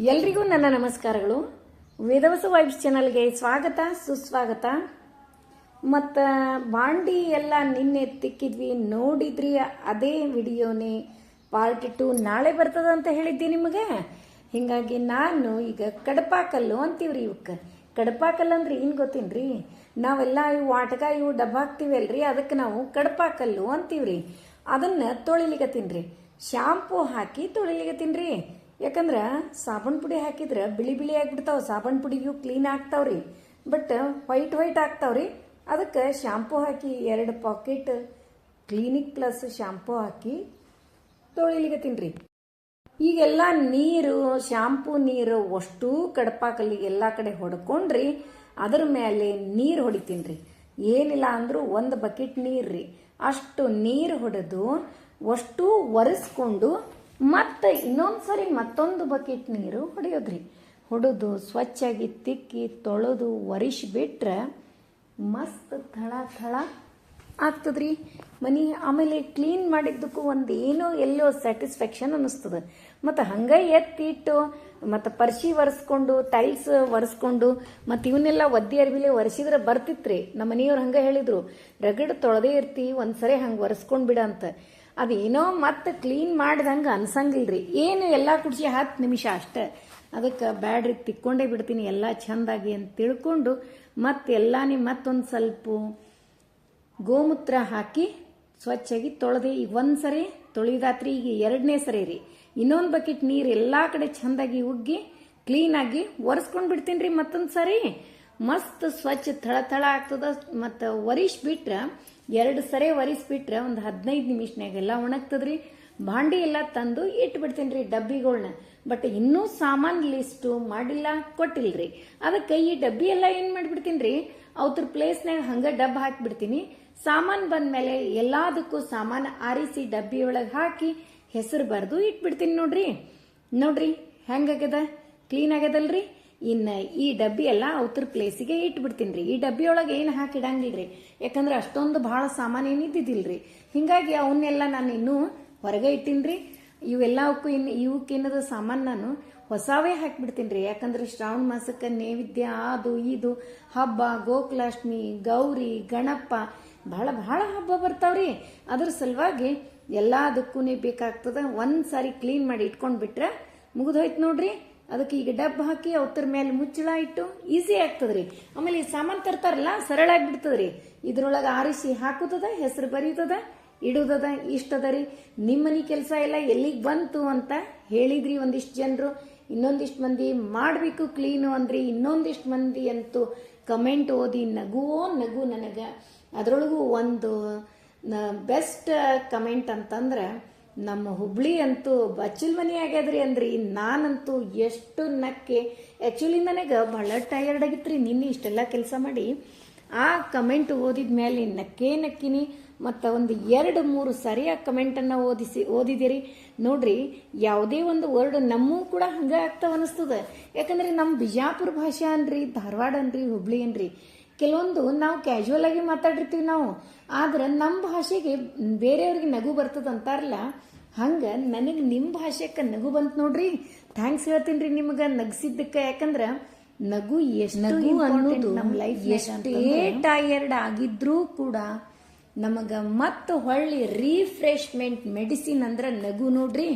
ಎಲ್ರಿಗೂ ನನ್ನ ನಮಸ್ಕಾರಗಳು. ವೇದವಸ ವೈಬ್ಸ್ ಚಾನಲ್ಗೆ ಸ್ವಾಗತ, ಸುಸ್ವಾಗತ. ಮತ್ತು ಬಾಂಡಿ ಎಲ್ಲ ನಿನ್ನೆ ತಿಕ್ಕಿದ್ವಿ, ನೋಡಿದ್ರಿ ಅದೇ ವಿಡಿಯೋನೇ ಪಾರ್ಟ್ ಟು ನಾಳೆ ಬರ್ತದ ಅಂತ ಹೇಳಿದ್ದೆ ನಿಮಗೆ? ಹೀಗಾಗಿ ನಾನು ಈಗ ಕಡಪಾಕಲ್ಲು ಅಂತೀವ್ರಿ ಇವಕ್ಕೆ. ಕಡಪಾಕಲ್ಲು ಅಂದ್ರೆ ಏನು ಗೊತ್ತೇನ್ರಿ? ನಾವೆಲ್ಲ ಇವು ಆಟಕ ಇವು ಡಬ್ಬ ಹಾಕ್ತೀವಲ್ರಿ, ಅದಕ್ಕೆ ನಾವು ಕಡಪಾಕಲ್ಲು ಅಂತೀವ್ರಿ. ಅದನ್ನ ತಿನ್ರಿ ಶಾಂಪೂ ಹಾಕಿ ತೊಳಿಲಿಕತ್ತೀನ್ರಿ. ಯಾಕಂದ್ರೆ ಸಾಬೂನ್ ಪುಡಿ ಹಾಕಿದ್ರೆ ಬಿಳಿ ಬಿಳಿ ಆಗ್ಬಿಡ್ತಾವ. ಸಾಬೂನ್ ಪುಡಿಗೂ ಕ್ಲೀನ್ ಆಗ್ತಾವ್ರಿ. ಬಟ್ ವೈಟ್ ವೈಟ್ ಆಗ್ತಾವ್ರಿ. ಅದಕ್ಕೆ ಶಾಂಪೂ ಹಾಕಿ ಎರಡು ಪಾಕೆಟ್ ಕ್ಲಿನಿಕ್ ಪ್ಲಸ್ ಶಾಂಪೂ ಹಾಕಿ ತೊಳಿಲಿಕತ್ತೀನ್ರಿ ಈಗೆಲ್ಲ ನೀರು ಶಾಂಪೂ ನೀರು ಅಷ್ಟು ಕಡಪಾಕಲ್ಲಿಗೆ ಎಲ್ಲ ಕಡೆ ಹೊಡ್ಕೊಂಡ್ರಿ, ಅದ್ರ ಮೇಲೆ ನೀರು ಹೊಡಿತೀನಿ ಏನಿಲ್ಲ ಅಂದರೂ ಒಂದು ಬಕೆಟ್ ನೀರು ರೀ ಅಷ್ಟು ನೀರು ಹೊಡೆದು ಅಷ್ಟು ಒರೆಸ್ಕೊಂಡು ಮತ್ತೆ ಇನ್ನೊಂದು ಸರಿ ಮತ್ತೊಂದು ಬಕೆಟ್ ನೀರು ಹೊಡೆಯೋದ್ರಿ. ಹೊಡೆದು, ಸ್ವಚ್ಛಾಗಿ ತಿಕ್ಕಿ, ತೊಳೆದು, ಒರೆಸ್ಬಿಟ್ರೆ ಮಸ್ತ್ ಥಳ ಥಳ ಆಗ್ತದ್ರಿ. ಮನಿ ಆಮೇಲೆ ಕ್ಲೀನ್ ಮಾಡಿದ್ದಕ್ಕೂ ಒಂದು ಏನೋ ಎಲ್ಲೋ ಸ್ಯಾಟಿಸ್ಫ್ಯಾಕ್ಷನ್ ಅನ್ನಿಸ್ತದೆ. ಮತ್ತು ಹಂಗೆ ಎತ್ತಿಟ್ಟು, ಮತ್ತು ಪರ್ಶಿ ಒರೆಸ್ಕೊಂಡು, ಟೈಲ್ಸ್ ಒರೆಸ್ಕೊಂಡು, ಮತ್ತು ಇವನ್ನೆಲ್ಲ ಒದ್ದೆ ಅರ್ಬಿಲೆ ಒರೆಸಿದ್ರೆ ಬರ್ತಿತ್ರಿ. ನಮ್ಮ ಮನೆಯವ್ರು ಹಂಗೆ ಹೇಳಿದ್ರು, ರಗಡ್ ತೊಳೆದೇ ಇರ್ತಿ, ಒಂದ್ಸರಿ ಹಂಗೆ ಒರೆಸ್ಕೊಂಡು ಬಿಡ ಅಂತ. ಅದೇನೋ ಮತ್ತೆ ಕ್ಲೀನ್ ಮಾಡ್ದಂಗೆ ಅನ್ಸಂಗಿಲ್ರಿ. ಏನು ಎಲ್ಲ ಕುಡ್ಸಿ ಹತ್ತು ನಿಮಿಷ ಅಷ್ಟೆ. ಅದಕ್ಕೆ ಬ್ಯಾಡ್ರಿ, ತಿಕ್ಕೊಂಡೇ ಬಿಡ್ತೀನಿ, ಎಲ್ಲ ಚಂದಾಗಿ ಅಂತ ತಿಳ್ಕೊಂಡು ಮತ್ತೆ ಎಲ್ಲಾನಿ ಮತ್ತೊಂದು ಸ್ವಲ್ಪ ಗೋಮೂತ್ರ ಹಾಕಿ ಸ್ವಚ್ಛಾಗಿ ತೊಳೆದೆ. ಈಗ ಒಂದು ಸರಿ ತೊಳೆದಾತ್ರಿ, ಈಗ ಎರಡನೇ ಸರಿ ರೀ. ಇನ್ನೊಂದು ಬಕೆಟ್ ನೀರು ಎಲ್ಲ ಕಡೆ ಚಂದಾಗಿ ಉಗ್ಗಿ ಕ್ಲೀನಾಗಿ ಒರೆಸ್ಕೊಂಡು ಬಿಡ್ತೀನಿ ರೀ ಮತ್ತೊಂದು ಸರಿ ಮಸ್ತ್ ಸ್ವಚ್ಛ ಥಳ ಥಳ ಆಗ್ತದ. ಮತ್ತು ಒರಿಸ್ಬಿಟ್ರೆ ಎರಡು ಸರಿ ಒರೆಸ್ಬಿಟ್ರೆ ಒಂದು ಹದಿನೈದು ನಿಮಿಷನಾಗೆಲ್ಲ ಒಣಗ್ತದ್ರಿ. ಭಾಂಡಿ ಎಲ್ಲ ತಂದು ಇಟ್ಬಿಡ್ತೀನಿ ರೀ ಡಬ್ಬಿಗಳ್ನ. ಬಟ್ ಇನ್ನೂ ಸಾಮಾನ್ ಲಿಸ್ಟು ಮಾಡಿಲ್ಲ, ಕೊಟ್ಟಿಲ್ರಿ. ಅದಕ್ಕೆ ಈ ಡಬ್ಬಿ ಎಲ್ಲ ಏನು ಮಾಡಿಬಿಡ್ತೀನಿ ರೀ ಅವ್ರ ಪ್ಲೇಸ್ನಾಗ ಹಂಗೆ ಡಬ್ಬ ಹಾಕಿಬಿಡ್ತೀನಿ. ಸಾಮಾನ್ ಬಂದ್ಮೇಲೆ ಎಲ್ಲದಕ್ಕೂ ಸಾಮಾನು ಆರಿಸಿ ಡಬ್ಬಿ ಒಳಗೆ ಹಾಕಿ ಹೆಸರು ಬರೆದು ಇಟ್ಬಿಡ್ತೀನಿ ನೋಡ್ರಿ. ನೋಡ್ರಿ ಹೆಂಗಾಗ್ಯದ ಕ್ಲೀನ್ ಆಗ್ಯದಲ್ರಿ? ಇನ್ನು ಈ ಡಬ್ಬಿ ಎಲ್ಲ ಉತ್ತರ ಪ್ಲೇಸಿಗೆ ಇಟ್ಬಿಡ್ತೀನಿ ರೀ. ಈ ಡಬ್ಬಿ ಒಳಗೆ ಏನು ಹಾಕಿಡಂಗಿಲ್ಲ ರೀ ಯಾಕಂದ್ರೆ ಅಷ್ಟೊಂದು ಭಾಳ ಸಾಮಾನು ರೀ ಹೀಗಾಗಿ ಅವನ್ನೆಲ್ಲ ನಾನು ಇನ್ನೂ ಹೊರಗೆ ಇಟ್ಟಿನ್ರಿ ಇವೆಲ್ಲವಕ್ಕೂ ಇನ್ನು ಇವಕ್ಕೇನದ ಸಾಮಾನು ನಾನು ಹೊಸವೇ ಹಾಕಿಬಿಡ್ತೀನಿ ರೀ. ಯಾಕಂದ್ರೆ ಶ್ರಾವಣ ಮಾಸಕ್ಕೆ ನೈವೇದ್ಯ, ಅದು ಇದು, ಹಬ್ಬ, ಗೋಕುಲಾಷ್ಟಮಿ, ಗೌರಿ, ಗಣಪ, ಭಾಳ ಭಾಳ ಹಬ್ಬ ಬರ್ತಾವ್ರಿ. ಅದ್ರ ಸಲುವಾಗಿ ಎಲ್ಲದಕ್ಕೂ ಬೇಕಾಗ್ತದೆ ಒಂದು ಸಾರಿ ಕ್ಲೀನ್ ಮಾಡಿ ಇಟ್ಕೊಂಡು ಬಿಟ್ರೆ ಮುಗಿದೋಯ್ತು ನೋಡ್ರಿ. ಅದಕ್ಕೆ ಈಗ ಡಬ್ ಹಾಕಿ ಅವತ್ತರ ಮೇಲೆ ಮುಚ್ಚಳ ಇಟ್ಟು ಈಸಿ ಆಗ್ತದ್ರಿ. ಆಮೇಲೆ ಈ ಸಾಮಾನು ತರ್ತಾರಲ್ಲ ಸರಳ ಆಗ್ಬಿಡ್ತದ್ರಿ ಇದ್ರೊಳಗೆ ಆರಿಸಿ ಹಾಕುತ್ತದ, ಹೆಸರು ಬರೀತದ, ಇಡುದದ, ಇಷ್ಟದ ರೀ. ನಿಮ್ಮನೆ ಕೆಲಸ ಎಲ್ಲ ಎಲ್ಲಿಗೆ ಬಂತು ಅಂತ ಹೇಳಿದ್ರಿ ಒಂದಿಷ್ಟು ಜನರು. ಇನ್ನೊಂದಿಷ್ಟು ಮಂದಿ, ಮಾಡಬೇಕು ಕ್ಲೀನು ಅಂದ್ರಿ. ಇನ್ನೊಂದಿಷ್ಟು ಮಂದಿ ಅಂತೂ ಕಮೆಂಟ್ ಓದಿ ನಗುವೋ ನಗು ನನಗೆ. ಅದರೊಳಗೂ ಒಂದು ಬೆಸ್ಟ್ ಕಮೆಂಟ್ ಅಂತಂದ್ರೆ ನಮ್ಮ ಹುಬ್ಳಿ ಅಂತೂ ಬಚ್ಚಲ್ ಮನೆ ಆಗ್ಯಾದ್ರಿ ಅಂದ್ರಿ. ನಾನಂತೂ ಎಷ್ಟು ನಕ್ಕೆ ಆ್ಯಕ್ಚುಲಿ ನನಗೆ ಭಾಳ ಟಯರ್ಡ್ ಆಗಿತ್ರಿ. ನಿನ್ನೆ ಇಷ್ಟೆಲ್ಲ ಕೆಲಸ ಮಾಡಿ. ಆ ಕಮೆಂಟ್ ಓದಿದ ಮೇಲೆ ನಕ್ಕೇ ನಕ್ಕಿನಿ. ಮತ್ತು ಒಂದು ಎರಡು ಮೂರು ಸರಿಯಾಗಿ ಕಮೆಂಟನ್ನು ಓದಿಸಿ, ಓದಿದಿರಿ. ನೋಡ್ರಿ, ಯಾವುದೇ ಒಂದು ವರ್ಡ್ ನಮ್ಮೂ ಕೂಡ ಹಂಗೆ ಆಗ್ತಾವ ಅನಿಸ್ತದ. ಯಾಕಂದ್ರೆ ನಮ್ಮ ಬಿಜಾಪುರ ಭಾಷೆ ಅನ್ರಿ, ಧಾರವಾಡ ಅನ್ರಿ, ಹುಬ್ಳಿ ಅನ್ರಿ. ಕೆಲವೊಂದು ನಾವು ಕ್ಯಾಶುವಲ್ ಆಗಿ ಮಾತಾಡಿರ್ತೀವಿ ನಾವು. ಆದ್ರೆ ನಮ್ಮ ಭಾಷೆಗೆ ಬೇರೆಯವ್ರಿಗೆ ನಗು ಬರ್ತದ ಅಂತಾರಲ್ಲ ಹಂಗೆ ನನಗೆ ನಿಮ್ಮ ಭಾಷೆಕ್ಕೆ ನಗು ಬಂತು ನೋಡ್ರಿ. ಥ್ಯಾಂಕ್ಸ್ ಹೇಳ್ತೀನಿ ರೀ ನಿಮಗೆ ನಗಿಸಿದ್ದಕ್ಕೆ. ಯಾಕಂದ್ರೆ ನಗು ಎಷ್ಟು ನಗು ಅನ್ನೋದು ನಮ್ಮ ಲೈಫ್ ಎಷ್ಟೇ ಟಯರ್ಡ್ ಆಗಿದ್ರೂ ಕೂಡ ನಮಗ ಮತ್ತೆ ಹೊಳ್ಳಿ ರೀಫ್ರೆಶ್ಮೆಂಟ್ ಮೆಡಿಸಿನ್ ಅಂದ್ರೆ ನಗು ನೋಡ್ರಿ.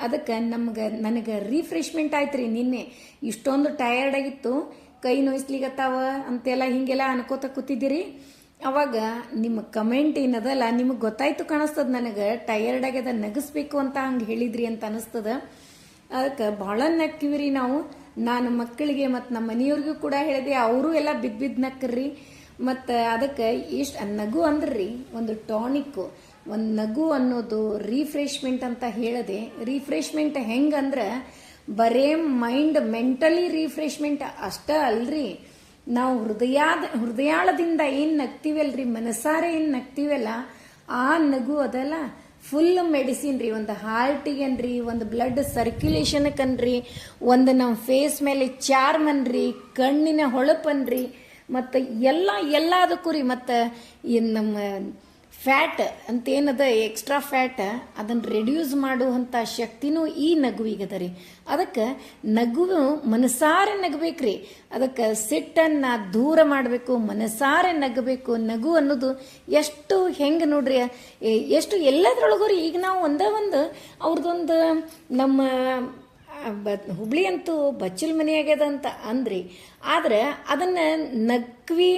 ಅದಕ್ಕೆ ನಮ್ಗೆ ನನಗೆ ರೀಫ್ರೆಶ್ಮೆಂಟ್ ಆಯ್ತು ರೀ ನಿನ್ನೆ. ಇಷ್ಟೊಂದು ಟಯರ್ಡ್ ಆಗಿತ್ತು. ಕೈ ನೋಯಿಸ್ಲಿಗತ್ತಾವ ಅಂತೆಲ್ಲ ಹಿಂಗೆಲ್ಲ ಅನ್ಕೋತ ಕೂತಿದ್ದೀರಿ. ಅವಾಗ ನಿಮ್ಮ ಕಮೆಂಟ್ ಏನದಲ್ಲ, ನಿಮಗೆ ಗೊತ್ತಾಯ್ತು ಕಾಣಿಸ್ತದ ನನಗೆ ಟಯರ್ಡ್ ಆಗ್ಯದ, ನಗಿಸ್ಬೇಕು ಅಂತ ಹಂಗೆ ಹೇಳಿದ್ರಿ ಅಂತ ಅನಿಸ್ತದ. ಅದಕ್ಕೆ ಭಾಳ ನಕ್ಕಿವ್ರಿ ನಾವು. ನಾನು ಮಕ್ಕಳಿಗೆ ಮತ್ತು ನಮ್ಮ ಮನೆಯವ್ರಿಗೂ ಕೂಡ ಹೇಳಿದೆ, ಅವರು ಎಲ್ಲ ಬಿದ್ದು ಬಿದ್ದು ನಕ್ಕರ್ರಿ ಮತ್ತು ಅದಕ್ಕೆ ಇಷ್ಟು ನಗು ಅಂದ್ರಿ, ಒಂದು ಟಾನಿಕ್ಕು ಒಂದು ನಗು ಅನ್ನೋದು ರೀಫ್ರೆಶ್ಮೆಂಟ್ ಅಂತ ಹೇಳಿದೆ. ರೀಫ್ರೆಶ್ಮೆಂಟ್ ಹೆಂಗಂದ್ರೆ, ಬರೇ ಮೈಂಡ್ ಮೆಂಟಲಿ ರೀಫ್ರೆಶ್ಮೆಂಟ್ ಅಷ್ಟೇ ಅಲ್ರಿ. ನಾವು ಹೃದಯಾದ ಹೃದಯಾಳದಿಂದ ಏನು ನಗ್ತೀವಲ್ರಿ, ಮನಸಾರೆ ಏನು ನಗ್ತೀವಲ್ಲ, ಆ ನಗು ಅದಲ್ಲ ಫುಲ್ ಮೆಡಿಸಿನ್ ರೀ, ಒಂದು ಹಾರ್ಟಿಗನ್ರಿ ಒಂದು ಬ್ಲಡ್ ಸರ್ಕ್ಯುಲೇಷನ್ಕನ್ರಿ ಒಂದು ನಮ್ಮ ಫೇಸ್ ಮೇಲೆ ಚಾರ್ಮ್ ಅನ್ರಿ, ಕಣ್ಣಿನ ಹೊಳಪನ್ರಿ, ಮತ್ತು ಎಲ್ಲ ಎಲ್ಲದಕ್ಕೂ ರೀ, ಮತ್ತು ನಮ್ಮ ಫ್ಯಾಟ್ ಅಂತೇನದ ಎಕ್ಸ್ಟ್ರಾ ಫ್ಯಾಟ್ ಅದನ್ನು ರೆಡ್ಯೂಸ್ ಮಾಡುವಂಥ ಶಕ್ತಿನೂ ಈ ನಗುವಿಗದ ರೀ. ಅದಕ್ಕೆ ನಗು ಮನಸಾರೆ ನಗಬೇಕು ರೀ. ಅದಕ್ಕೆ ಸಿಟ್ಟನ್ನು ದೂರ ಮಾಡಬೇಕು, ಮನಸಾರೆ ನಗಬೇಕು, ನಗು ಅನ್ನೋದು ಎಷ್ಟು ಹೆಂಗೆ ನೋಡ್ರಿ ಎಷ್ಟು ಎಲ್ಲದ್ರೊಳಗೂ ರೀ ಈಗ ನಾವು ಒಂದೇ ಒಂದು ಅವ್ರದ್ದೊಂದು ನಮ್ಮ ಬ ಹುಬ್ಳಿ ಅಂತೂ ಬಚ್ಚಲ್ ಮನೆ ಆಗ್ಯದ ಅಂತ ಅಂದ್ರಿ. ಆದ್ರೆ ಅದನ್ನ ನಗ್ವಿ,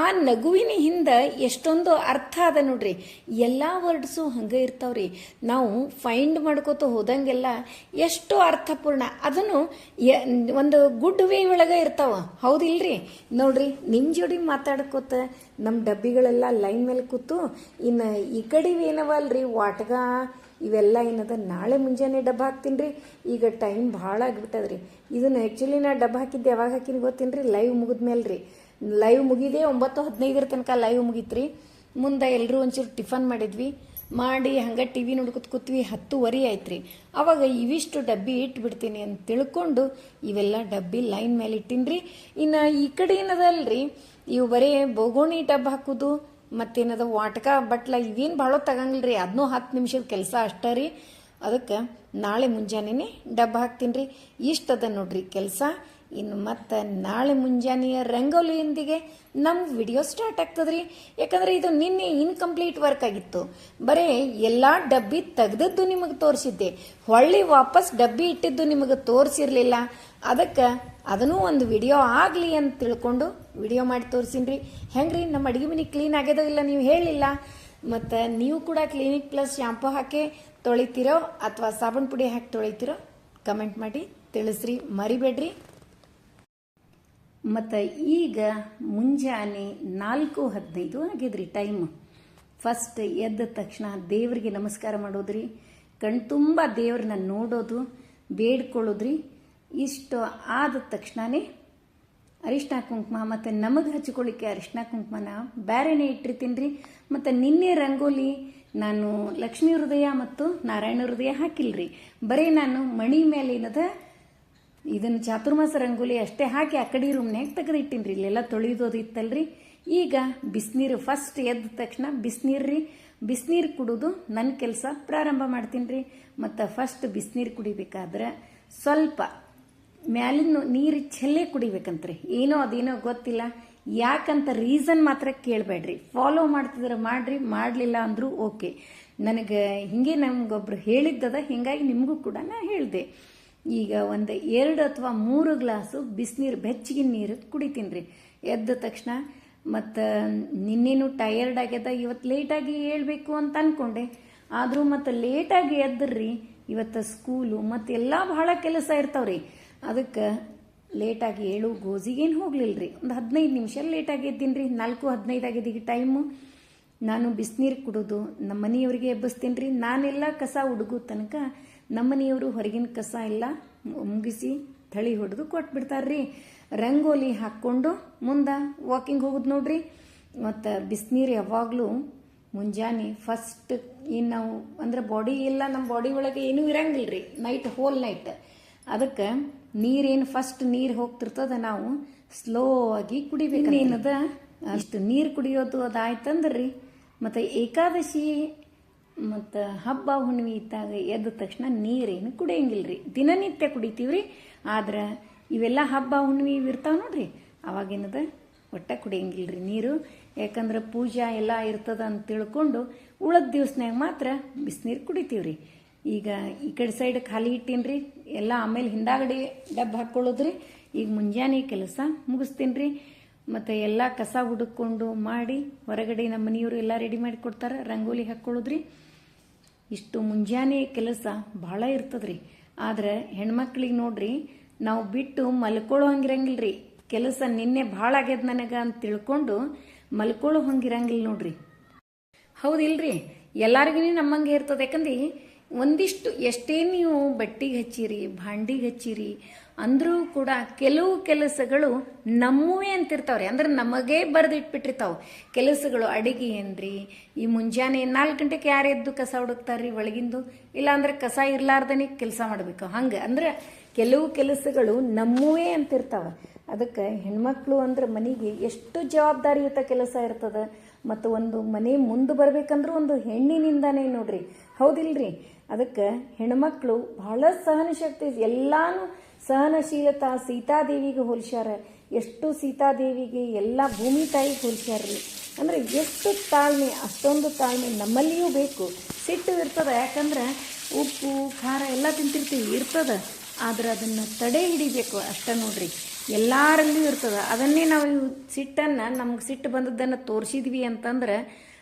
ಆ ನಗುವಿನ ಹಿಂದೆ ಎಷ್ಟೊಂದು ಅರ್ಥ ಅದ ನೋಡ್ರಿ. ಎಲ್ಲ ವರ್ಡ್ಸು ಹಂಗೆ ಇರ್ತಾವ್ರಿ. ನಾವು ಫೈಂಡ್ ಮಾಡ್ಕೋತ ಹೋದಂಗೆಲ್ಲ ಎಷ್ಟು ಅರ್ಥಪೂರ್ಣ. ಅದನ್ನು ಒಂದು ಗುಡ್ ವೇ ಒಳಗೆ ಇರ್ತಾವ. ಹೌದಿಲ್ರಿ? ನೋಡ್ರಿ ನಿಮ್ಮ ಜೋಡಿ ಮಾತಾಡ್ಕೋತ ನಮ್ಮ ಡಬ್ಬಿಗಳೆಲ್ಲ ಲೈನ್ ಮೇಲೆ ಕೂತು, ಇನ್ನು ಈ ಕಡೆ ಏನವಲ್ರಿ ವಾಟ್ಗ ಇವೆಲ್ಲ ಏನದ? ನಾಳೆ ಮುಂಜಾನೆ ಡಬ್ಬ ಹಾಕ್ತೀನಿ ಈಗ ಟೈಮ್ ಭಾಳ ಆಗಿಬಿಟ್ಟದ್ರಿ. ಇದನ್ನು ಆ್ಯಕ್ಚುಲಿ ನಾ ಡಬ್ಬ ಹಾಕಿದ್ದೆ ಯಾವಾಗ ಹಾಕಿನಿ ಗೊತ್ತೀನಿ ರೀ ಲೈವ್ ಮುಗಿದ್ಮೇಲೆ ರೀ ಲೈವ್ ಮುಗಿದೇ ಒಂಬತ್ತು ಹದಿನೈದರ ತನಕ ಲೈವ್ ಮುಗೀತ್ರಿ. ಮುಂದೆ ಎಲ್ಲರೂ ಒಂಚೂರು ಟಿಫನ್ ಮಾಡಿದ್ವಿ. ಮಾಡಿ ಹಂಗೆ ಟಿ ವಿ ನೋಡ್ಕೊತ ಕೂತ್ವಿ. ಹತ್ತುವರೆ ಆಯ್ತು ರೀ ಅವಾಗ ಇವಿಷ್ಟು ಡಬ್ಬಿ ಇಟ್ಬಿಡ್ತೀನಿ ಅಂತ ತಿಳ್ಕೊಂಡು ಇವೆಲ್ಲ ಡಬ್ಬಿ ಲೈನ್ ಮೇಲೆ ರೀ ಇನ್ನು ಈ ಕಡೆ ಏನದಲ್ರಿ ಇವು ಬರೀ ಬೋಗೋಣಿ ಡಬ್ಬ ಹಾಕೋದು ಮತ್ತೇನದ ವಾಟಕ? ಬಟ್ಲ ಇವೇನು ಭಾಳ ತಗಂಗಿಲ್ಲ ರೀ ಅದನ್ನೂ ಹತ್ತು ನಿಮಿಷದ ಕೆಲಸ ಅಷ್ಟೇ ರೀ. ಅದಕ್ಕೆ ನಾಳೆ ಮುಂಜಾನೆ ಡಬ್ಬ ಹಾಕ್ತೀನಿ ರೀ ಇಷ್ಟದ ನೋಡ್ರಿ ಕೆಲಸ. ಇನ್ನು ಮತ್ತೆ ನಾಳೆ ಮುಂಜಾನೆಯ ರಂಗೋಲಿಯೊಂದಿಗೆ ನಮ್ಮ ವಿಡಿಯೋ ಸ್ಟಾರ್ಟ್ ಆಗ್ತದ್ರಿ. ಯಾಕಂದ್ರೆ ಇದು ನಿನ್ನೆ ಇನ್ಕಂಪ್ಲೀಟ್ ವರ್ಕ್ ಆಗಿತ್ತು. ಬರೀ ಎಲ್ಲ ಡಬ್ಬಿ ತೆಗೆದದ್ದು ನಿಮಗೆ ತೋರಿಸಿದ್ದೆ. ಹೊಳ್ಳಿ ವಾಪಸ್ ಡಬ್ಬಿ ಇಟ್ಟಿದ್ದು ನಿಮಗೆ ತೋರಿಸಿರಲಿಲ್ಲ. ಅದಕ್ಕೆ ಅದನ್ನೂ ಒಂದು ವಿಡಿಯೋ ಆಗಲಿ ಅಂತ ತಿಳ್ಕೊಂಡು ವಿಡಿಯೋ ಮಾಡಿ ತೋರಿಸಿನ್ರಿ. ಹೆಂಗ್ರಿ? ನಮ್ಮ ಅಡುಗೆ ಮನೆ ಕ್ಲೀನ್ ಆಗ್ಯದೋ ಇಲ್ಲ ನೀವು ಹೇಳಿಲ್ಲ. ಮತ್ತು ನೀವು ಕೂಡ ಕ್ಲಿನಿಕ್ ಪ್ಲಸ್ ಶ್ಯಾಂಪು ಹಾಕಿ ತೊಳಿತೀರೋ ಅಥವಾ ಸಾಬೂನು ಪುಡಿ ಹಾಕಿ ತೊಳಿತೀರೋ ಕಮೆಂಟ್ ಮಾಡಿ ತಿಳಿಸ್ರಿ. ಮರಿಬೇಡ್ರಿ. ಮತ್ತು ಈಗ ಮುಂಜಾನೆ ನಾಲ್ಕು ಹದಿನೈದು ಆಗಿದ್ರಿ ಟೈಮ್ ಫಸ್ಟ್ ಎದ್ದ ತಕ್ಷಣ ದೇವರಿಗೆ ನಮಸ್ಕಾರ ಮಾಡೋದ್ರಿ. ಕಣ್ತುಂಬ ದೇವ್ರನ್ನ ನೋಡೋದು, ಬೇಡ್ಕೊಳ್ಳೋದ್ರಿ. ಇಷ್ಟು ಆದ ತಕ್ಷಣನೇ ಅರಿಶಿನ ಕುಂಕುಮ ಮತ್ತು ನಮಗೆ ಹಚ್ಕೊಳ್ಳಿಕ್ಕೆ ಅರಿಶಿನ ಕುಂಕುಮನ ಬೇರೆನೇ ಇಟ್ಟಿರ್ತೀನಿ ರೀ ಮತ್ತು ನಿನ್ನೆ ರಂಗೋಲಿ ನಾನು ಲಕ್ಷ್ಮೀ ಹೃದಯ ಮತ್ತು ನಾರಾಯಣ ಹೃದಯ ಹಾಕಿಲ್ರಿ. ಬರೀ ನಾನು ಮಣಿ ಮೇಲೆ ಏನದ ಇದನ್ನು ಚಾತುರ್ಮಾಸ ರಂಗೋಲಿ ಅಷ್ಟೇ ಹಾಕಿ ಆ ಕಡೆ ರೂಮ್ನ್ಯಾಗ ರೀ ಇಲ್ಲೆಲ್ಲ ತೊಳೆಯೋದು ಇತ್ತಲ್ರಿ ಈಗ ಬಿಸಿನೀರು ಫಸ್ಟ್ ಎದ್ದ ತಕ್ಷಣ ಬಿಸಿನೀರು ರೀ. ಬಿಸಿನೀರು ಕುಡಿದು ನನ್ನ ಕೆಲಸ ಪ್ರಾರಂಭ ಮಾಡ್ತೀನಿ ರೀ ಮತ್ತು ಫಸ್ಟ್ ಬಿಸಿನೀರು ಕುಡಿಬೇಕಾದ್ರೆ ಸ್ವಲ್ಪ ಮ್ಯಾಲಿನ ನೀರು ಚೆಲ್ಲೇ ಕುಡಿಬೇಕಂತ್ರಿ. ಏನೋ ಅದೇನೋ ಗೊತ್ತಿಲ್ಲ. ಯಾಕಂತ ರೀಸನ್ ಮಾತ್ರ ಕೇಳಬೇಡ್ರಿ. ಫಾಲೋ ಮಾಡ್ತಿದ್ರೆ ಮಾಡ್ರಿ, ಮಾಡಲಿಲ್ಲ ಅಂದರೂ ಓಕೆ ನನಗೆ ಹಿಂಗೆ ನಮಗೊಬ್ರು ಹೇಳಿದ್ದದ, ಹಿಂಗಾಗಿ ನಿಮಗೂ ಕೂಡ ನಾ ಹೇಳಿದೆ. ಈಗ ಒಂದು ಎರಡು ಅಥವಾ ಮೂರು ಗ್ಲಾಸು ಬಿಸಿನೀರು, ಬೆಚ್ಚಗಿನ ನೀರು ಕುಡಿತೀನಿ ರೀ ಎದ್ದ ತಕ್ಷಣ ಮತ್ತು ನಿನ್ನೇನು ಟಯರ್ಡ್ ಆಗ್ಯದ ಇವತ್ತು ಲೇಟಾಗಿ ಹೇಳ್ಬೇಕು ಅಂತ ಅಂದ್ಕೊಂಡೆ ಆದರೂ ಮತ್ತು ಲೇಟಾಗಿ ಎದ್ದ್ರಿ. ಇವತ್ತು ಸ್ಕೂಲು ಮತ್ತು ಎಲ್ಲ ಬಹಳ ಕೆಲಸ ಇರ್ತಾವ್ರಿ. ಅದಕ್ಕೆ ಲೇಟಾಗಿ ಏಳು ಗೋಜಿಗೇನು ಹೋಗ್ಲಿಲ್ಲ ರೀ ಒಂದು ಹದಿನೈದು ನಿಮಿಷ ಲೇಟಾಗಿ ಎದ್ದೀನಿ ರೀ ನಾಲ್ಕು ಹದಿನೈದು ಈಗ ಟೈಮು ನಾನು ಬಿಸಿನೀರು ಕುಡೋದು, ನಮ್ಮ ಮನೆಯವರಿಗೆ ಎಬ್ಬಿಸ್ತೀನಿ ರೀ ನಾನೆಲ್ಲ ಕಸ ಹುಡುಗು ತನಕ ನಮ್ಮ ಮನೆಯವರು ಹೊರಗಿನ ಕಸ ಎಲ್ಲ ಮುಗಿಸಿ ಥಳಿ ಹೊಡೆದು ಕೊಟ್ಬಿಡ್ತಾರ್ರಿ. ರಂಗೋಲಿ ಹಾಕ್ಕೊಂಡು ಮುಂದೆ ವಾಕಿಂಗ್ ಹೋಗೋದು ನೋಡ್ರಿ. ಮತ್ತು ಬಿಸಿನೀರು ಯಾವಾಗಲೂ ಮುಂಜಾನೆ ಫಸ್ಟ್ ಏನು ನಾವು, ಅಂದ್ರೆ ಬಾಡಿ ಎಲ್ಲ ನಮ್ಮ ಬಾಡಿ ಒಳಗೆ ಏನೂ ಇರಂಗಿಲ್ಲ ರೀ ನೈಟ್ ಹೋಲ್ ನೈಟ್ ಅದಕ್ಕೆ ನೀರೇನು ಫಸ್ಟ್ ನೀರು ಹೋಗ್ತಿರ್ತದ ನಾವು ಸ್ಲೋ ಆಗಿ ಕುಡಿಬೇಕು ಏನದ ಅಷ್ಟು ನೀರು ಕುಡಿಯೋದು ಅದಾಯ್ತಂದ್ರಿ. ಮತ್ತು ಏಕಾದಶಿ ಮತ್ತು ಹಬ್ಬ ಹುಣ್ಣಿಮೆ ಇದ್ದಾಗ ಎದ್ದ ತಕ್ಷಣ ನೀರೇನು ಕುಡಿಯಂಗಿಲ್ಲ ರೀ ದಿನನಿತ್ಯ ಕುಡಿತೀವಿ ರೀ ಆದ್ರೆ ಇವೆಲ್ಲ ಹಬ್ಬ ಹುಣ್ಣಿಮೆ ಇವಿರ್ತಾವ ಇರ್ತಾವ ನೋಡ್ರಿ. ಅವಾಗೇನದ ಒಟ್ಟೆ ಕುಡಿಯಂಗಿಲ್ಲ ರೀ ನೀರು. ಯಾಕಂದ್ರೆ ಪೂಜಾ ಎಲ್ಲ ಇರ್ತದ ಅಂತ ತಿಳ್ಕೊಂಡು ಉಳದ ದಿವ್ಸನಾಗ ಮಾತ್ರ ಬಿಸಿನೀರು ಕುಡಿತೀವಿ ರೀ ಈಗ ಈ ಕಡೆ ಸೈಡ್ ಖಾಲಿ ಇಟ್ಟೀನಿ ರೀ ಎಲ್ಲ ಆಮೇಲೆ ಹಿಂದಾಗಡೆ ಡಬ್ಬ ಹಾಕ್ಕೊಳ್ಳೋದ್ರಿ ಈಗ ಮುಂಜಾನೆ ಕೆಲಸ ಮುಗಿಸ್ತೀನಿ ರೀ ಮತ್ತು ಎಲ್ಲ ಕಸ ಹುಡುಕೊಂಡು ಮಾಡಿ ಹೊರಗಡೆ ನಮ್ಮ ಮನೆಯವರು ಎಲ್ಲ ರೆಡಿ ಮಾಡಿ ಕೊಡ್ತಾರೆ. ರಂಗೋಲಿ ಹಾಕ್ಕೊಳ್ಳೋದ್ರಿ ಇಷ್ಟು ಮುಂಜಾನೆ ಕೆಲಸ ಭಾಳ ಇರ್ತದ್ರಿ. ಆದ್ರೆ ಹೆಣ್ಮಕ್ಳಿಗೆ ನೋಡ್ರಿ, ನಾವು ಬಿಟ್ಟು ಮಲ್ಕೊಳ್ಳೋ ಹಂಗಿರಂಗಿಲ್ಲ ರೀ ಕೆಲಸ ನಿನ್ನೆ ಭಾಳ ಆಗ್ಯದ ನನಗೆ ಅಂತ ತಿಳ್ಕೊಂಡು ಮಲ್ಕೊಳ್ಳೋ ಹಂಗಿರಂಗಿಲ್ಲ ನೋಡ್ರಿ. ಹೌದಿಲ್ರಿ? ಎಲ್ಲರಿಗೂ ನಮ್ಮಂಗೆ ಇರ್ತದೆ. ಯಾಕಂದ್ರೆ ಒಂದಿಷ್ಟು ಎಷ್ಟೇ ನೀವು ಬಟ್ಟಿಗೆ ಹಚ್ಚಿರಿ, ಭಾಂಡಿಗೆ ಹಚ್ಚಿರಿ, ಅಂದರೂ ಕೂಡ ಕೆಲವು ಕೆಲಸಗಳು ನಮ್ಮವೇ ಅಂತಿರ್ತಾವ್ರಿ. ಅಂದ್ರೆ ನಮಗೇ ಬರೆದಿಟ್ಬಿಟ್ಟಿರ್ತಾವೆ. ಕೆಲಸಗಳು ಅಡಿಗೆ ಏನ್ರಿ? ಈ ಮುಂಜಾನೆ ನಾಲ್ಕು ಗಂಟೆಗೆ ಯಾರು ಎದ್ದು ಕಸ ಹುಡುಕ್ತಾರ್ರಿ ಒಳಗಿಂದು? ಇಲ್ಲಾಂದ್ರೆ ಕಸ ಇರ್ಲಾರ್ದನೆ ಕೆಲಸ ಮಾಡಬೇಕು. ಹಂಗೆ. ಅಂದ್ರೆ ಕೆಲವು ಕೆಲಸಗಳು ನಮ್ಮವೇ ಅಂತಿರ್ತಾವೆ. ಅದಕ್ಕೆ ಹೆಣ್ಮಕ್ಳು ಅಂದ್ರೆ ಮನೆಗೆ ಎಷ್ಟು ಜವಾಬ್ದಾರಿಯುತ ಕೆಲಸ ಇರ್ತದೆ. ಮತ್ತು ಒಂದು ಮನೆ ಮುಂದೆ ಬರ್ಬೇಕಂದ್ರೂ ಒಂದು ಹೆಣ್ಣಿನಿಂದಾನೇ ನೋಡ್ರಿ. ಹೌದಿಲ್ರಿ? ಅದಕ್ಕೆ ಹೆಣ್ಮಕ್ಳು ಬಹಳ ಸಹನಶಕ್ತಿ ಎಲ್ಲಾನು ಸಹನಶೀಲತಾ ಸೀತಾದೇವಿಗೆ ಹೋಲಿಸ್ಯಾರ. ಎಷ್ಟು ಸೀತಾದೇವಿಗೆ ಎಲ್ಲ ಭೂಮಿ ತಾಯಿಗೆ ಹೋಲಿಸ್ಯಾರ್ರಿ ಅಂದ್ರೆ ಎಷ್ಟು ತಾಳ್ಮೆ, ಅಷ್ಟೊಂದು ತಾಳ್ಮೆ ನಮ್ಮಲ್ಲಿಯೂ ಬೇಕು. ಸಿಟ್ಟು ಇರ್ತದೆ, ಯಾಕಂದ್ರೆ ಉಪ್ಪು, ಖಾರ ಎಲ್ಲ ತಿಂತಿರ್ತೀವಿ, ಇರ್ತದೆ. ಆದ್ರೆ ಅದನ್ನು ತಡೆ ಹಿಡಿಬೇಕು ಅಷ್ಟೇ ನೋಡ್ರಿ. ಎಲ್ಲರಲ್ಲೂ ಇರ್ತದೆ. ಅದನ್ನೇ ನಾವು ಸಿಟ್ಟನ್ನು ನಮ್ಗೆ ಸಿಟ್ಟು ಬಂದದ್ದನ್ನು ತೋರಿಸಿದ್ವಿ ಅಂತಂದ್ರೆ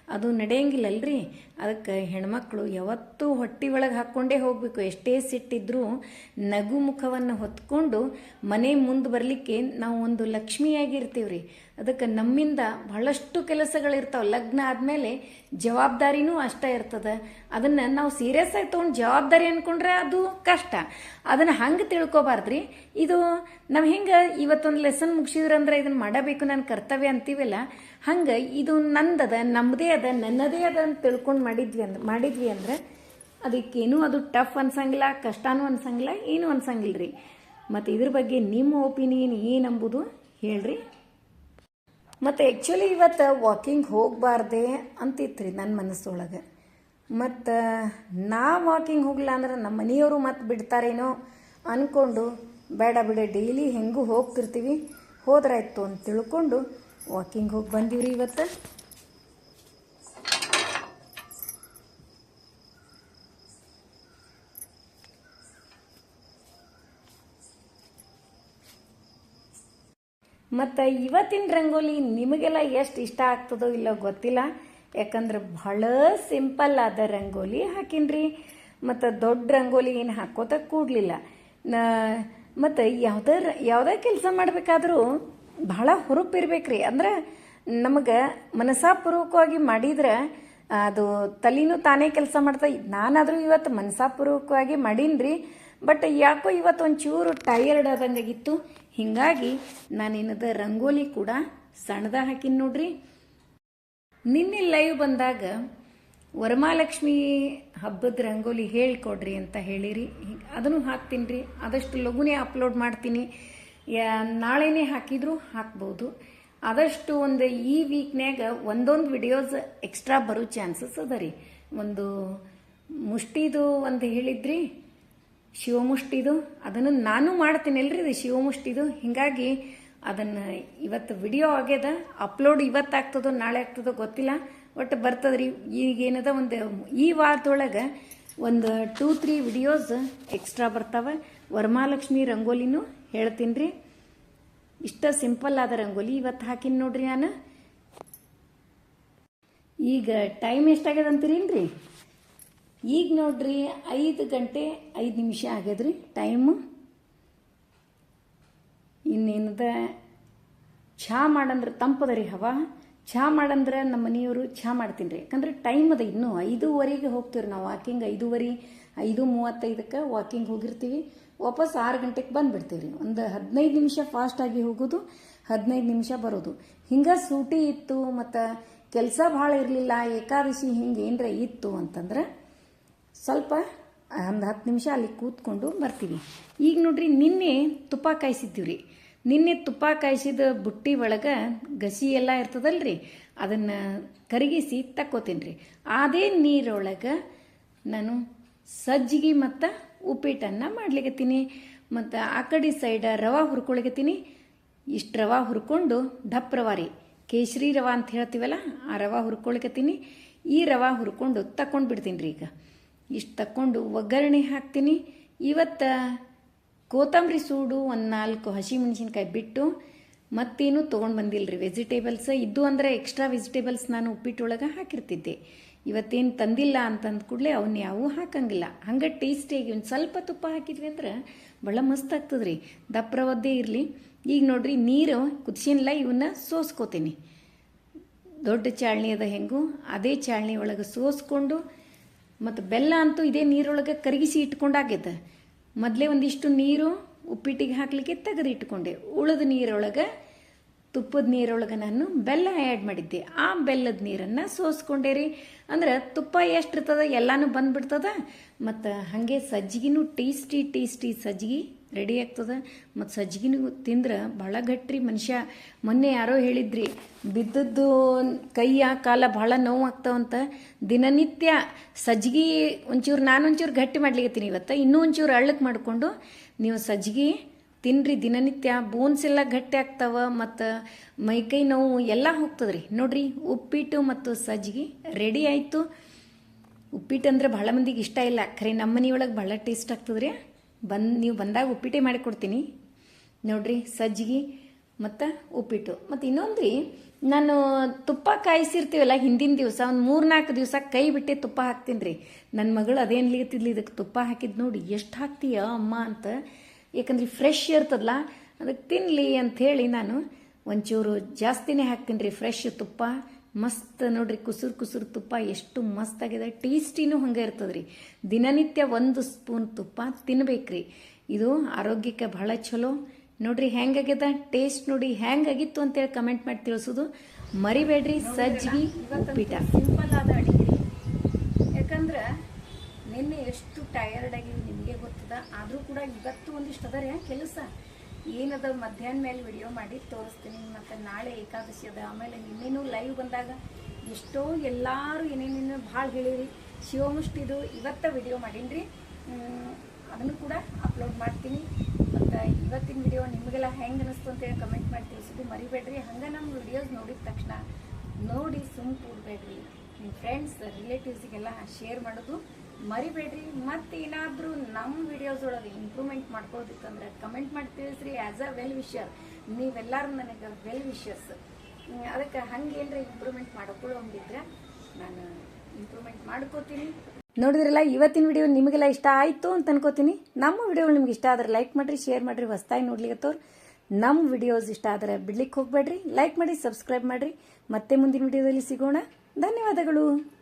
ಅದು ನಡೆಯಂಗಿಲ್ಲಲ್ರಿ. ಅದಕ್ಕೆ ಹೆಣ್ಮಕ್ಳು ಯಾವತ್ತೂ ಹೊಟ್ಟೆ ಒಳಗೆ ಹಾಕ್ಕೊಂಡೇ ಹೋಗಬೇಕು. ಎಷ್ಟೇ ಸಿಟ್ಟಿದ್ರೂ ನಗು ಮುಖವನ್ನು ಹೊತ್ಕೊಂಡು ಮನೆ ಮುಂದೆ ಬರಲಿಕ್ಕೆ ನಾವು ಒಂದು ಲಕ್ಷ್ಮಿಯಾಗಿರ್ತೀವಿ ರೀ ಅದಕ್ಕೆ ನಮ್ಮಿಂದ ಬಹಳಷ್ಟು ಕೆಲಸಗಳಿರ್ತಾವೆ. ಲಗ್ನ ಆದಮೇಲೆ ಜವಾಬ್ದಾರಿನೂ ಅಷ್ಟೇ ಇರ್ತದೆ. ಅದನ್ನು ನಾವು ಸೀರಿಯಸ್ ಆಗಿ ತೊಗೊಂಡು ಜವಾಬ್ದಾರಿ ಅಂದ್ಕೊಂಡ್ರೆ ಅದು ಕಷ್ಟ. ಅದನ್ನು ಹಂಗೆ ತಿಳ್ಕೊಬಾರ್ದ್ರಿ. ಇದು ನಾವು ಹೆಂಗೆ ಇವತ್ತೊಂದು ಲೆಸನ್ ಮುಗಿಸಿದ್ರಂದ್ರೆ ಇದನ್ನು ಮಾಡಬೇಕು ನನ್ನ ಕರ್ತವ್ಯ ಅಂತೀವಲ್ಲ, ಹಂಗೆ ಇದು ನಂದದ ನಮ್ಮದೇ ಅದ, ನನ್ನದೇ ಅದ ಅಂತ ತಿಳ್ಕೊಂಡು ಮಾಡಿದ್ವಿ ಅಂದ್ರೆ ಮಾಡಿದ್ವಿ ಅಂದ್ರೆ ಅದಕ್ಕೇನೂ ಅದು ಟಫ್ ಅನ್ಸಂಗಿಲ್ಲ, ಕಷ್ಟನೂ ಅನ್ಸಂಗಿಲ್ಲ, ಏನೂ ಅನ್ಸಂಗಿಲ್ಲ ರೀ ಮತ್ತು ಇದ್ರ ಬಗ್ಗೆ ನಿಮ್ಮ ಒಪಿನಿಯನ್ ಏನಂಬುದು ಹೇಳ್ರಿ. ಮತ್ತು ಆ್ಯಕ್ಚುಲಿ ಇವತ್ತು ವಾಕಿಂಗ್ ಹೋಗಬಾರ್ದೆ ಅಂತಿತ್ತು ನನ್ನ ಮನಸ್ಸೊಳಗೆ. ಮತ್ತು ನಾ ವಾಕಿಂಗ್ ಹೋಗಲ್ಲ ಅಂದ್ರೆ ನಮ್ಮ ಮನೆಯವರು ಮತ್ತೆ ಬಿಡ್ತಾರೇನೋ ಅಂದ್ಕೊಂಡು ಬೇಡ ಬಿಡ ಡೈಲಿ ಹೆಂಗೂ ಹೋಗ್ತಿರ್ತೀವಿ. ಹೋದ್ರಾಯ್ತು ಅಂತ ತಿಳ್ಕೊಂಡು ವಾಕಿಂಗ್ ಹೋಗಿ ಬಂದೀವ್ರಿ ಇವತ್ತು. ಮತ್ತು ಇವತ್ತಿನ ರಂಗೋಲಿ ನಿಮಗೆಲ್ಲ ಎಷ್ಟು ಇಷ್ಟ ಆಗ್ತದೋ ಇಲ್ಲೋ ಗೊತ್ತಿಲ್ಲ. ಯಾಕಂದ್ರೆ ಬಹಳ ಸಿಂಪಲ್ ಆದ ರಂಗೋಲಿ ಹಾಕಿನ್ರಿ. ಮತ್ತು ದೊಡ್ಡ ರಂಗೋಲಿ ಏನು ಹಾಕೋತ ಕೂಡಲಿಲ್ಲ. ಮತ್ತು ಯಾವುದೇ ಯಾವುದೇ ಕೆಲಸ ಮಾಡಬೇಕಾದ್ರೂ ಬಹಳ ಹುರುಪಿರ್ಬೇಕ್ರಿ. ಅಂದ್ರೆ ನಮಗೆ ಮನಸಾಪೂರ್ವಕವಾಗಿ ಮಾಡಿದ್ರೆ, ಅದು ತಲೆನೂ ತಾನೇ ಕೆಲಸ ಮಾಡ್ತಾ ನಾನಾದರೂ ಇವತ್ತು ಮನಸಾಪೂರ್ವಕವಾಗಿ ರೀ ಬಟ್ ಯಾಕೋ ಇವತ್ತು ಒಂಚೂರು ಟಯರ್ಡ್ ಆದಂಗಾಗಿತ್ತು. ಹೀಗಾಗಿ ನಾನೇನದ ರಂಗೋಲಿ ಕೂಡ ಸಣ್ಣದ ಹಾಕಿನಿ ನೋಡ್ರಿ. ನಿನ್ನೆ ಲೈವ್ ಬಂದಾಗ ವರಮಹಾಲಕ್ಷ್ಮಿ ಹಬ್ಬದ ರಂಗೋಲಿ ಹೇಳ್ಕೊಡ್ರಿ ಅಂತ ಹೇಳಿರಿ. ಅದನ್ನು ಹಾಕ್ತೀನಿ ರೀ ಆದಷ್ಟು ಲಘುನೇ ಅಪ್ಲೋಡ್ ಮಾಡ್ತೀನಿ. ನಾಳೆನೇ ಹಾಕಿದ್ರು ಹಾಕ್ಬೋದು. ಆದಷ್ಟು ಒಂದು ಈ ವೀಕ್ನ್ಯಾಗ ಒಂದೊಂದು ವಿಡಿಯೋಸ್ ಎಕ್ಸ್ಟ್ರಾ ಬರೋ ಚಾನ್ಸಸ್ ಅದ ರೀ. ಒಂದು ಮುಷ್ಟಿದು ಒಂದು ಹೇಳಿದ್ರಿ. ಶಿವಮುಷ್ಟಿದು, ಅದನ್ನು ನಾನು ಮಾಡ್ತೀನಿ ಅಲ್ರಿ ಇದು ಶಿವಮುಷ್ಟಿದು. ಹಿಂಗಾಗಿ ಅದನ್ನು ಇವತ್ತು ವಿಡಿಯೋ ಆಗ್ಯದ. ಅಪ್ಲೋಡ್ ಇವತ್ತಾಗ್ತದೋ ನಾಳೆ ಆಗ್ತದೋ ಗೊತ್ತಿಲ್ಲ. ಒಟ್ಟು ಬರ್ತದ್ರಿ. ಈಗೇನದ ಒಂದು, ಈ ವಾರದೊಳಗೆ ಒಂದು ಟೂ ತ್ರೀ ವಿಡಿಯೋಸ್ ಎಕ್ಸ್ಟ್ರಾ ಬರ್ತಾವೆ. ವರಮಾಲಕ್ಷ್ಮಿ ರಂಗೋಲಿನೂ ಹೇಳ್ತೀನಿ ರೀ ಇಷ್ಟ ಸಿಂಪಲ್ ಆದ ರಂಗೋಲಿ ಇವತ್ತು ಹಾಕಿನಿ ನೋಡ್ರಿ ನಾನು. ಈಗ ಟೈಮ್ ಎಷ್ಟಾಗ್ಯದಂತೀರೇನು ಅಂತೀರೇನ್ರಿ ಈಗ ನೋಡ್ರಿ ಐದು ಗಂಟೆ ಐದು ನಿಮಿಷ ಆಗ್ಯದ್ರಿ ಟೈಮು ಇನ್ನೇನದ? ಚಹಾ ಮಾಡಂದ್ರೆ ತಂಪದ ರೀ ಹವಾ. ಚಹಾ ಮಾಡಂದ್ರೆ ನಮ್ಮ ಮನೆಯವರು ಚಹಾ ಮಾಡ್ತೀನಿ ರೀ ಯಾಕಂದ್ರೆ ಟೈಮ್ ಅದ ಇನ್ನೂ ಐದೂವರೆಗೆ ಹೋಗ್ತೀವಿ ನಾವು ವಾಕಿಂಗ್ ಐದೂವರೆ, ಐದು ಮೂವತ್ತೈದಕ್ಕೆ ವಾಕಿಂಗ್ ಹೋಗಿರ್ತೀವಿ. ವಾಪಸ್ ಆರು ಗಂಟೆಗೆ ಬಂದುಬಿಡ್ತೀವಿ ರೀ ಒಂದು ಹದಿನೈದು ನಿಮಿಷ ಫಾಸ್ಟಾಗಿ ಹೋಗೋದು, ಹದಿನೈದು ನಿಮಿಷ ಬರೋದು. ಹಿಂಗೆ ಸೂಟಿ ಇತ್ತು ಮತ್ತು ಕೆಲಸ ಭಾಳ ಇರಲಿಲ್ಲ, ಏಕಾದಶಿ ಹಿಂಗೆ ಏನರ ಇತ್ತು ಅಂತಂದ್ರೆ ಸ್ವಲ್ಪ, ಒಂದು ಹತ್ತು ನಿಮಿಷ ಅಲ್ಲಿ ಕೂತ್ಕೊಂಡು ಬರ್ತೀವಿ ಈಗ ನೋಡ್ರಿ, ನಿನ್ನೆ ತುಪ್ಪ ಕಾಯಿಸಿದ್ದೀವಿ ರೀ ನಿನ್ನೆ ತುಪ್ಪ ಕಾಯಿಸಿದ ಬುಟ್ಟಿ ಒಳಗೆ ಗಸಿ ಎಲ್ಲ ಇರ್ತದಲ್ಲ ರೀ ಅದನ್ನು ಕರಗಿಸಿ ತಕ್ಕೋತೀನಿ ರೀ ಅದೇ ನೀರೊಳಗೆ ನಾನು ಸಜ್ಜಿಗೆ ಮತ್ತು ಉಪ್ಪಿಟ್ಟನ್ನು ಮಾಡ್ಲಿಕತ್ತೀನಿ. ಮತ್ತು ಆ ಕಡೆ ಸೈಡ ರವೆ ಹುರ್ಕೊಳಕತ್ತೀನಿ. ಇಷ್ಟು ರವೆ ಹುರ್ಕೊಂಡು ಡಪ್ ರವೆ ರೀ, ಕೇಸರಿ ರವೆ ಅಂತ ಹೇಳ್ತೀವಲ್ಲ, ಆ ರವೆ ಹುರ್ಕೊಳಕತ್ತೀನಿ. ಈ ರವೆ ಹುರ್ಕೊಂಡು ತಕೊಂಡು ಬಿಡ್ತೀನಿ ರೀ ಈಗ. ಇಷ್ಟು ತಕ್ಕೊಂಡು ಒಗ್ಗರಣೆ ಹಾಕ್ತೀನಿ. ಇವತ್ತು ಕೋತಂಬರಿ ಸೂಡು ಒಂದು ನಾಲ್ಕು ಹಸಿಮೆಣಸಿನ್ಕಾಯಿ ಬಿಟ್ಟು ಮತ್ತೇನು ತೊಗೊಂಡು ಬಂದಿಲ್ಲ ರೀ ವೆಜಿಟೇಬಲ್ಸ್. ಇದ್ದು ಅಂದರೆ ಎಕ್ಸ್ಟ್ರಾ ವೆಜಿಟೇಬಲ್ಸ್ ನಾನು ಉಪ್ಪಿಟ್ಟೊಳಗೆ ಹಾಕಿರ್ತಿದ್ದೆ. ಇವತ್ತೇನು ತಂದಿಲ್ಲ ಅಂತಂದ ಕೂಡಲೇ ಅವನ್ನ ಯಾವೂ ಹಾಕಂಗಿಲ್ಲ. ಹಂಗೆ ಟೇಸ್ಟಿಯಾಗಿ ಒಂದು ಸ್ವಲ್ಪ ತುಪ್ಪ ಹಾಕಿದ್ವಿ ಅಂದ್ರೆ ಭಾಳ ಮಸ್ತ್ ಆಗ್ತದೆ ರೀ ದಪ್ರವದ್ದೇ ಇರಲಿ. ಈಗ ನೋಡ್ರಿ ನೀರು ಕುದಿಸಿನಲ್ಲ ಇವನ್ನ ಸೋಸ್ಕೋತೀನಿ. ದೊಡ್ಡ ಚಾಳ್ನಿ ಅದ ಹೆಂಗು, ಅದೇ ಚಾಳ್ನಿ ಒಳಗೆ ಸೋಸ್ಕೊಂಡು ಮತ್ತು ಬೆಲ್ಲ ಅಂತೂ ಇದೇ ನೀರೊಳಗೆ ಕರಗಿಸಿ ಇಟ್ಕೊಂಡಾಗ್ಯದ ಮೊದಲೇ ಒಂದಿಷ್ಟು ನೀರು ಉಪ್ಪಿಟ್ಟಿಗೆ ಹಾಕಲಿಕ್ಕೆ ತೆಗೆದು ಇಟ್ಕೊಂಡೆ. ಉಳಿದ ನೀರೊಳಗೆ, ತುಪ್ಪದ ನೀರೊಳಗೆ ನಾನು ಬೆಲ್ಲ ಆ್ಯಡ್ ಮಾಡಿದ್ದೆ. ಆ ಬೆಲ್ಲದ ನೀರನ್ನು ಸೋಸ್ಕೊಂಡೆ ರೀ. ಅಂದ್ರೆ ತುಪ್ಪ ಎಷ್ಟು ಎಲ್ಲಾನು ಎಲ್ಲನೂ ಬಂದ್ಬಿಡ್ತದ. ಮತ್ತು ಹಾಗೆ ಸಜ್ಜಿಗೆನೂ ಟೇಸ್ಟಿ ಟೇಸ್ಟಿ ಸಜ್ಜಿಗೆ ರೆಡಿ ಆಗ್ತದ? ಮತ್ತು ಸಜ್ಜಿಗಿನೂ ತಿಂದ್ರೆ ಭಾಳ ಗಟ್ರಿ ಮನುಷ್ಯ. ಮೊನ್ನೆ ಯಾರೋ ಹೇಳಿದ್ರಿ, ಬಿದ್ದದ್ದು ಕೈಯ ಕಾಲ ಭಾಳ ನೋವು ಆಗ್ತಾವಂತ ದಿನನಿತ್ಯ ಸಜ್ಜಿಗೆ ಒಂಚೂರು ನಾನು ಒಂಚೂರು ಗಟ್ಟಿ ಮಾಡ್ಲಿಕತ್ತೀನಿ ಇವತ್ತು. ಇನ್ನೂ ಒಂಚೂರು ಅಳ್ಳಕ್ಕೆ ಮಾಡಿಕೊಂಡು ನೀವು ಸಜ್ಜಿಗೆ ತಿನ್ರಿ. ದಿನನಿತ್ಯ ಬೋನ್ಸ್ ಎಲ್ಲ ಗಟ್ಟಿ ಆಗ್ತಾವ, ಮತ್ತು ಮೈಕೈ ನೋವು ಎಲ್ಲ ಹೋಗ್ತದ್ರಿ. ನೋಡ್ರಿ, ಉಪ್ಪಿಟ್ಟು ಮತ್ತು ಸಜ್ಜಿಗೆ ರೆಡಿ ಆಯಿತು. ಉಪ್ಪಿಟ್ಟು ಅಂದ್ರೆ ಭಾಳ ಮಂದಿಗೆ ಇಷ್ಟ ಇಲ್ಲ. ಖರೆ ನಮ್ಮ ಮನೆಯೊಳಗೆ ಭಾಳ ಟೇಸ್ಟ್ ಆಗ್ತದ್ರಿ. ಬಂದು, ನೀವು ಬಂದಾಗ ಉಪ್ಪಿಟ್ಟೆ ಮಾಡಿಕೊಡ್ತೀನಿ ನೋಡ್ರಿ, ಸಜ್ಜಿಗೆ ಮತ್ತು ಉಪ್ಪಿಟ್ಟು. ಮತ್ತು ಇನ್ನೊಂದು ರೀ ನಾನು ತುಪ್ಪ ಕಾಯಿಸಿರ್ತೀವಲ್ಲ ಹಿಂದಿನ ದಿವಸ, ಒಂದು ಮೂರು ನಾಲ್ಕು ದಿವಸ ಕೈ ಬಿಟ್ಟೆ ತುಪ್ಪ ಹಾಕ್ತೀನಿ ರೀ ನನ್ನ ಮಗಳು ಅದೇನು ಲೀತಿದ್ಲಿ ಇದಕ್ಕೆ ತುಪ್ಪ ಹಾಕಿದ್ದು ನೋಡಿ, ಎಷ್ಟು ಹಾಕ್ತೀಯ ಅಮ್ಮ ಅಂತ. ಯಾಕಂದ್ರೆ ಫ್ರೆಶ್ ಇರ್ತದಲ್ಲ ಅದಕ್ಕೆ ತಿನ್ನಲಿ ಅಂಥೇಳಿ ನಾನು ಒಂಚೂರು ಜಾಸ್ತಿನೇ ಹಾಕ್ತೀನಿ ರೀ ಫ್ರೆಶ್ ತುಪ್ಪ. ಮಸ್ತ್ ನೋಡ್ರಿ, ಕುಸುರು ಕುಸುರು ತುಪ್ಪ ಎಷ್ಟು ಮಸ್ತ್ ಆಗಿದೆ. ಟೇಸ್ಟಿನೂ ಹಂಗೆ ಇರ್ತದ್ರಿ. ದಿನನಿತ್ಯ ಒಂದು ಸ್ಪೂನ್ ತುಪ್ಪ ತಿನ್ಬೇಕ್ರಿ. ಇದು ಆರೋಗ್ಯಕ್ಕೆ ಬಹಳ ಚಲೋ. ನೋಡ್ರಿ, ಹೆಂಗಾಗ್ಯದ? ಟೇಸ್ಟ್ ನೋಡಿ ಹೆಂಗಾಗಿತ್ತು ಅಂತೇಳಿ ಕಮೆಂಟ್ ಮಾಡಿ ತಿಳಿಸೋದು ಮರಿಬೇಡ್ರಿ ಸಜ್ಜಿ ಉಪ್ಪಿಟ ಸಿಂಪಲ್ ಆದ ಅಡಿಗೆ. ಯಾಕಂದ್ರೆ ನಿನ್ನೆ ಎಷ್ಟು ಟಯರ್ಡ್ ಆಗಿ ನಿಮಗೆ ಗೊತ್ತದ? ಆದರೂ ಕೂಡ ಇವತ್ತು ಒಂದಿಷ್ಟು ಅದ ರೀ ಕೆಲಸ. ಏನದ ಮಧ್ಯಾಹ್ನ ಮೇಲೆ ವಿಡಿಯೋ ಮಾಡಿ ತೋರಿಸ್ತೀನಿ. ಮತ್ತು ನಾಳೆ ಏಕಾದಶಿ ಅದ. ಆಮೇಲೆ ನಿನ್ನೇನು ಲೈವ್ ಬಂದಾಗ ಎಷ್ಟೋ ಎಲ್ಲರೂ ಏನೇನೇನು ಭಾಳ ಹೇಳಿರಿ. ಶಿವಮುಷ್ಟಿದು ಇವತ್ತ ವಿಡಿಯೋ ಮಾಡೀನಿ ಅದನ್ನು ಕೂಡ ಅಪ್ಲೋಡ್ ಮಾಡ್ತೀನಿ. ಮತ್ತು ಇವತ್ತಿನ ವಿಡಿಯೋ ನಿಮಗೆಲ್ಲ ಹೆಂಗೆ ಅನಿಸ್ತು ಅಂತೇಳಿ ಕಮೆಂಟ್ ಮಾಡಿ ತಿಳಿಸಿದ್ದು ಮರಿಬೇಡ್ರಿ. ಹಂಗೆ ನಮ್ಮ ವಿಡಿಯೋಸ್ ನೋಡಿದ ತಕ್ಷಣ ನೋಡಿ ಸುಮ್ ಕೂಡಬೇಡ್ರಿ. ನಿಮ್ಮ ಫ್ರೆಂಡ್ಸ್ ರಿಲೇಟಿವ್ಸಿಗೆಲ್ಲ ಶೇರ್ ಮಾಡೋದು ಮರಿಬೇಡ್ರಿ. ಮತ್ತೆ ಏನಾದರೂ ನಮ್ಮ ವಿಡಿಯೋಸ್ ಒಳಗೆ ಇಂಪ್ರೂವ್ಮೆಂಟ್ ಮಾಡ್ಕೊಳ್ಬೇಕಂದ್ರೆ ಕಮೆಂಟ್ ಮಾಡಿ ತಿಳಿಸ್ರಿ ಆ್ಯಸ್ ಅ ವೆಲ್ ವಿಷರ್ ನೀವೆಲ್ಲರೂ ನನಗೆ ವೆಲ್ ವಿಷರ್ಸ್ ಅದಕ್ಕೆ ಹಂಗೆ ಏನರ ಇಂಪ್ರೂವ್ಮೆಂಟ್ ಮಾಡ್ಕೊಳ್ಳೋಂಗಿದ್ರೆ ನಾನು ಇಂಪ್ರೂವ್ಮೆಂಟ್ ಮಾಡ್ಕೋತೀನಿ. ನೋಡಿದ್ರಲ್ಲ, ಇವತ್ತಿನ ವಿಡಿಯೋ ನಿಮಗೆಲ್ಲ ಇಷ್ಟ ಆಯಿತು ಅಂತ ಅನ್ಕೋತೀನಿ. ನಮ್ಮ ವಿಡಿಯೋ ನಿಮ್ಗೆ ಇಷ್ಟ ಆದರೆ ಲೈಕ್ ಮಾಡಿರಿ ಶೇರ್ ಮಾಡಿರಿ, ಹೊಸ್ದಾಗಿ ನೋಡ್ಲಿಕ್ಕತ್ತವ್ರು ನಮ್ಮ ವಿಡಿಯೋಸ್ ಇಷ್ಟ ಆದರೆ ಬಿಡ್ಲಿಕ್ಕೆ ಹೋಗಬೇಡ್ರಿ. ಲೈಕ್ ಮಾಡಿ ಸಬ್ಸ್ಕ್ರೈಬ್ ಮಾಡಿರಿ. ಮತ್ತೆ ಮುಂದಿನ ವಿಡಿಯೋದಲ್ಲಿ ಸಿಗೋಣ. ಧನ್ಯವಾದಗಳು.